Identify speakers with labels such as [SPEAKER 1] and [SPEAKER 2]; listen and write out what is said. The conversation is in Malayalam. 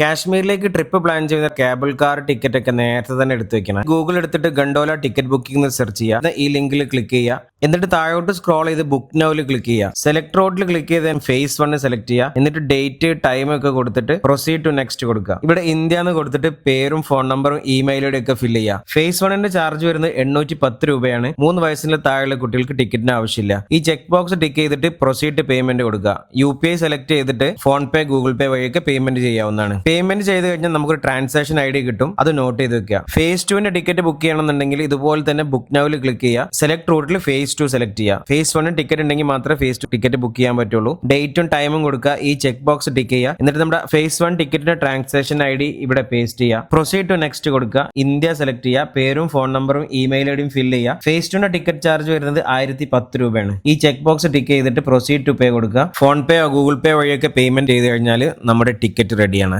[SPEAKER 1] കാശ്മീരിലേക്ക് ട്രിപ്പ് പ്ലാൻ ചെയ്യുന്ന കേബിൾ കാർ ടിക്കറ്റ് ഒക്കെ നേരത്തെ തന്നെ എടുത്തു വെക്കണം. ഗൂഗിൾ എടുത്തിട്ട് ഗണ്ടോല ടിക്കറ്റ് ബുക്കിംഗ് സെർച്ച് ചെയ്യുക. ഈ ലിങ്കിൽ ക്ലിക്ക് ചെയ്യുക. എന്നിട്ട് താഴോട്ട് സ്ക്രോൾ ചെയ്ത് ബുക്ക് നൗൽ ക്ലിക്ക് ചെയ്യുക സെലക്ട് റോഡിൽ ക്ലിക്ക് ചെയ്ത് ഫേസ് വൺ സെലക്ട് ചെയ്യുക എന്നിട്ട് ഡേറ്റ് ടൈം ഒക്കെ കൊടുത്തിട്ട് പ്രൊസീഡ് ടു നെക്സ്റ്റ് കൊടുക്കുക ഇവിടെ ഇന്ത്യ എന്ന് കൊടുത്തിട്ട് പേരും ഫോൺ നമ്പറും ഇമെയിലൂടെ ഒക്കെ ഫില്ല് ചെയ്യുക ഫേസ് വണ്ണിന്റെ ചാർജ് വരുന്നത് എണ്ണൂറ്റി പത്ത് രൂപയാണ്. മൂന്ന് വയസ്സിന്റെ താഴെയുള്ള കുട്ടികൾക്ക് ടിക്കറ്റിന് ആവശ്യമില്ല. ഈ ചെക്ക് ബോക്സ് ടിക്ക് ചെയ്തിട്ട് പ്രൊസീഡ് പേയ്മെന്റ് കൊടുക്കുക യു പി ഐ സെലക്ട് ചെയ്തിട്ട് ഫോൺ പേ ഗൂഗിൾ പേ വഴിയൊക്കെ പേയ്മെന്റ് ചെയ്യാവുന്നതാണ്. പേയ്മെന്റ് ചെയ്ത് കഴിഞ്ഞാൽ നമുക്ക് ട്രാൻസാക്ഷൻ ഐ ഡി കിട്ടും. അത് നോട്ട് ചെയ്ത് വെക്കുക ഫേസ് ടുവിന്റെ ടിക്കറ്റ് ബുക്ക് ചെയ്യണമെന്നുണ്ടെങ്കിൽ ഇതുപോലെ തന്നെ ബുക്ക് നൗവിൽ ക്ലിക്ക് ചെയ്യുക സെലക്ട് റൂട്ടിൽ ഫേസ് ടു സെലക്ട് ചെയ്യുക ഫേസ് വണ്ണിന് ടിക്കറ്റ് ഉണ്ടെങ്കിൽ മാത്രമേ ഫേസ് ടു ടിക്കറ്റ് ബുക്ക് ചെയ്യാൻ പറ്റുള്ളൂ. ഡേറ്റും ടൈമും കൊടുക്കുക. ഈ ചെക്ക് ബോക്സ് ടിക്ക് ചെയ്യുക. എന്നിട്ട് നമ്മുടെ ഫേസ് വൺ ടിക്കറ്റിന്റെ ട്രാൻസാക്ഷൻ ഐ ഡി ഇവിടെ പേസ്റ്റ് ചെയ്യുക. പ്രൊസീഡ് ടു നെക്സ്റ്റ് കൊടുക്കുക. ഇന്ത്യ സെലക്ട് ചെയ്യുക. പേരും ഫോൺ നമ്പറും ഇമെയിൽ ഐ ഡിയും ഫിൽ ചെയ്യുക. ഫേസ് ടുന്റെ ടിക്കറ്റ് ചാർജ് വരുന്നത് ആയിരത്തി പത്ത് രൂപയാണ്. ഈ ചെക്ക് ബോക്സ് ടിക്ക് ചെയ്തിട്ട് പ്രൊസീഡ് ടു പേ കൊടുക്കുക. ഫോൺ പേ ഗൂഗിൾ പേ വഴിയൊക്കെ പേയ്മെന്റ് ചെയ്ത് കഴിഞ്ഞാൽ നമ്മുടെ ടിക്കറ്റ് റെഡിയാണ്